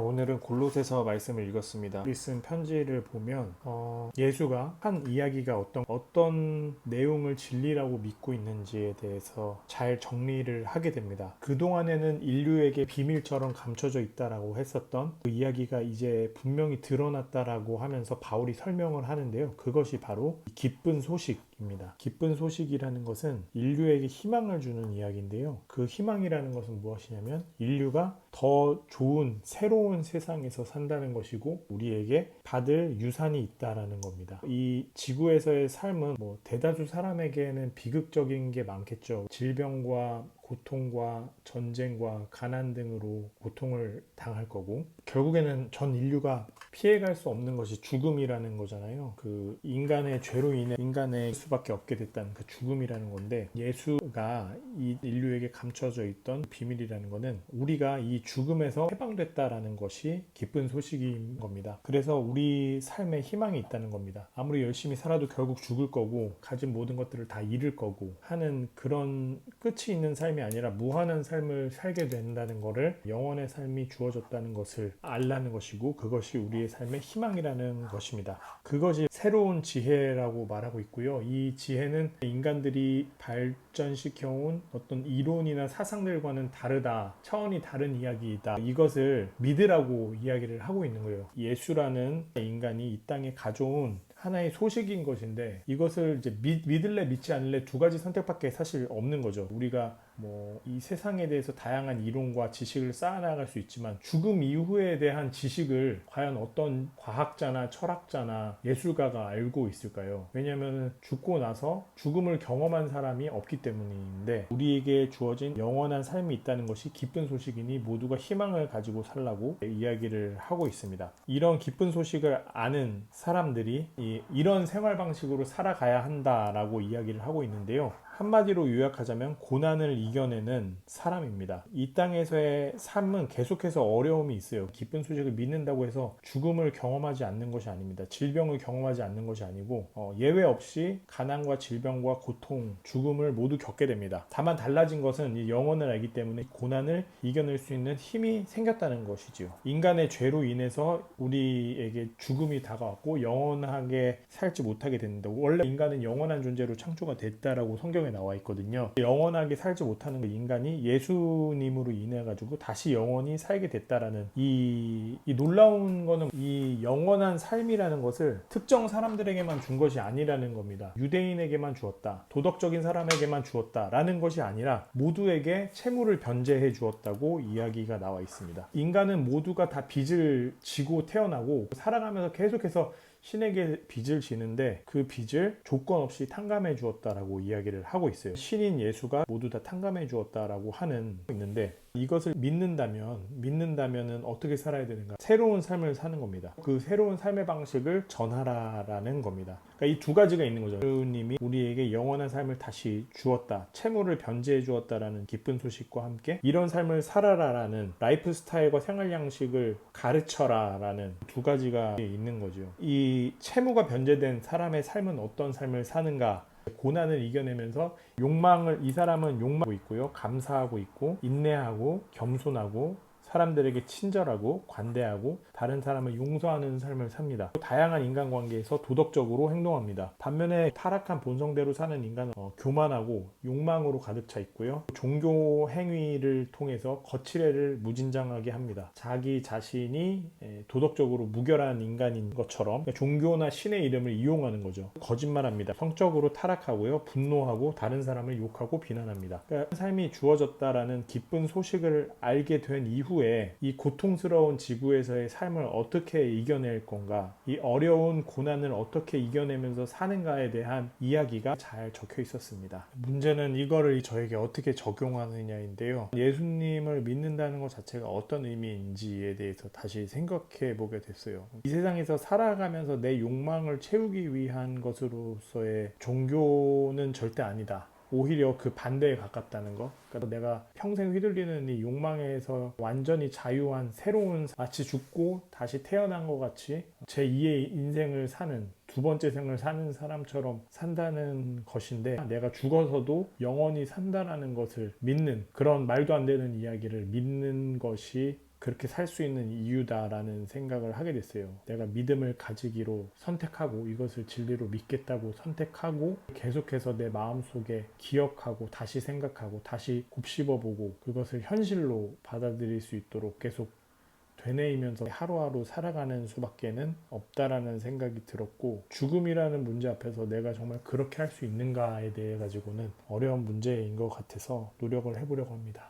오늘은 골로새서 말씀을 읽었습니다. 우리 쓴 편지를 보면 어, 예수가 한 이야기가 어떤 어떤 내용을 진리라고 믿고 있는지에 대해서 잘 정리를 하게 됩니다. 그 동안에는 인류에게 비밀처럼 감춰져 있다라고 했었던 그 이야기가 이제 분명히 드러났다라고 하면서 바울이 설명을 하는데요. 그것이 바로 기쁜 소식 입니다. 기쁜 소식이라는 것은 인류에게 희망을 주는 이야기인데요. 그 희망이라는 것은 무엇이냐면 인류가 더 좋은 새로운 세상에서 산다는 것이고 우리에게 받을 유산이 있다라는 겁니다. 이 지구에서의 삶은 뭐 대다수 사람에게는 비극적인 게 많겠죠. 질병과 고통과 전쟁과 가난 등으로 고통을 당할 거고 결국에는 전 인류가 피해갈 수 없는 것이 죽음이라는 거잖아요. 그 인간의 죄로 인해 인간의 수밖에 없게 됐다는 그 죽음이라는 건데 예수가 이 인류에게 감춰져 있던 비밀이라는 거는 우리가 이 죽음에서 해방됐다라는 것이 기쁜 소식인 겁니다. 그래서 우리 삶에 희망이 있다는 겁니다. 아무리 열심히 살아도 결국 죽을 거고 가진 모든 것들을 다 잃을 거고 하는 그런 끝이 있는 삶이 아니라 무한한 삶을 살게 된다는 것을 영원의 삶이 주어졌다는 것을 알라는 것이고 그것이 우리의 삶의 희망이라는 것입니다. 그것이 새로운 지혜라고 말하고 있고요. 이 지혜는 인간들이 발전시켜 온 어떤 이론이나 사상들과는 다르다. 차원이 다른 이야기이다. 이것을 믿으라고 이야기를 하고 있는 거예요. 예수라는 인간이 이 땅에 가져온 하나의 소식인 것인데 이것을 이제 믿, 믿을래 믿지 않을래 두 가지 선택밖에 사실 없는 거죠. 우리가 뭐 이 세상에 대해서 다양한 이론과 지식을 쌓아나갈 수 있지만 죽음 이후에 대한 지식을 과연 어떤 과학자나 철학자나 예술가가 알고 있을까요? 왜냐하면 죽고 나서 죽음을 경험한 사람이 없기 때문인데 우리에게 주어진 영원한 삶이 있다는 것이 기쁜 소식이니 모두가 희망을 가지고 살라고 이야기를 하고 있습니다. 이런 기쁜 소식을 아는 사람들이 이, 이런 생활 방식으로 살아가야 한다라고 이야기를 하고 있는데요. 한마디로 요약하자면 고난을 이겨내는 사람입니다. 이 땅에서의 삶은 계속해서 어려움이 있어요. 기쁜 소식을 믿는다고 해서 죽음을 경험하지 않는 것이 아닙니다. 질병을 경험하지 않는 것이 아니고 어, 예외 없이 가난과 질병과 고통, 죽음을 모두 겪게 됩니다. 다만 달라진 것은 이 영혼을 알기 때문에 고난을 이겨낼 수 있는 힘이 생겼다는 것이지요. 인간의 죄로 인해서 우리에게 죽음이 다가왔고 영원하게 살지 못하게 됐는데 원래 인간은 영원한 존재로 창조가 됐다라고 성경에 나와 있거든요. 영원하게 살지 못하는 그 인간이 예수님으로 인해 가지고 다시 영원히 살게 됐다라는 이, 이 놀라운 거는 이 영원한 삶이라는 것을 특정 사람들에게만 준 것이 아니라는 겁니다. 유대인에게만 주었다. 도덕적인 사람에게만 주었다라는 것이 아니라 모두에게 채무를 변제해 주었다고 이야기가 나와 있습니다. 인간은 모두가 다 빚을 지고 태어나고 살아가면서 계속해서 신에게 빚을 지는데 그 빚을 조건 없이 탕감해 주었다라고 이야기를 하고 있어요. 신인 예수가 모두 다 탕감해 주었다라고 하는 있는데 이것을 믿는다면 믿는다면은 어떻게 살아야 되는가? 새로운 삶을 사는 겁니다. 그 새로운 삶의 방식을 전하라라는 겁니다. 그러니까 이 두 가지가 있는 거죠. 주님이 우리에게 영원한 삶을 다시 주었다. 채무를 변제해 주었다라는 기쁜 소식과 함께 이런 삶을 살아라라는 라이프 스타일과 생활 양식을 가르쳐라라는 두 가지가 있는 거죠. 이 채무가 변제된 사람의 삶은 어떤 삶을 사는가? 고난을 이겨내면서 욕망을 이 사람은 욕망하고 있고요. 감사하고 있고 인내하고 겸손하고 사람들에게 친절하고 관대하고 다른 사람을 용서하는 삶을 삽니다. 다양한 인간관계에서 도덕적으로 행동합니다. 반면에 타락한 본성대로 사는 인간은 어, 교만하고 욕망으로 가득 차 있고요. 종교 행위를 통해서 거칠애를 무진장하게 합니다. 자기 자신이 에, 도덕적으로 무결한 인간인 것처럼 종교나 신의 이름을 이용하는 거죠. 거짓말합니다. 성적으로 타락하고요. 분노하고 다른 사람을 욕하고 비난합니다. 그러니까 삶이 주어졌다라는 기쁜 소식을 알게 된 이후 이후에 이 고통스러운 지구에서의 삶을 어떻게 이겨낼 건가, 이 어려운 고난을 어떻게 이겨내면서 사는가에 대한 이야기가 잘 적혀 있었습니다. 문제는 이거를 저에게 어떻게 적용하느냐인데요. 예수님을 믿는다는 것 자체가 어떤 의미인지에 대해서 다시 생각해 보게 됐어요. 이 세상에서 살아가면서 내 욕망을 채우기 위한 것으로서의 종교는 절대 아니다. 오히려 그 반대에 가깝다는 거. 그러니까 내가 평생 휘둘리는 이 욕망에서 완전히 자유한 새로운 마치 죽고 다시 태어난 것 같이 제 2의 인생을 사는 두 번째 생을 사는 사람처럼 산다는 것인데 내가 죽어서도 영원히 산다라는 것을 믿는 그런 말도 안 되는 이야기를 믿는 것이 그렇게 살 수 있는 이유다라는 생각을 하게 됐어요. 내가 믿음을 가지기로 선택하고 이것을 진리로 믿겠다고 선택하고 계속해서 내 마음속에 기억하고 다시 생각하고 다시 곱씹어보고 그것을 현실로 받아들일 수 있도록 계속 되뇌이면서 하루하루 살아가는 수밖에는 없다라는 생각이 들었고 죽음이라는 문제 앞에서 내가 정말 그렇게 할 수 있는가에 대해 가지고는 어려운 문제인 것 같아서 노력을 해보려고 합니다.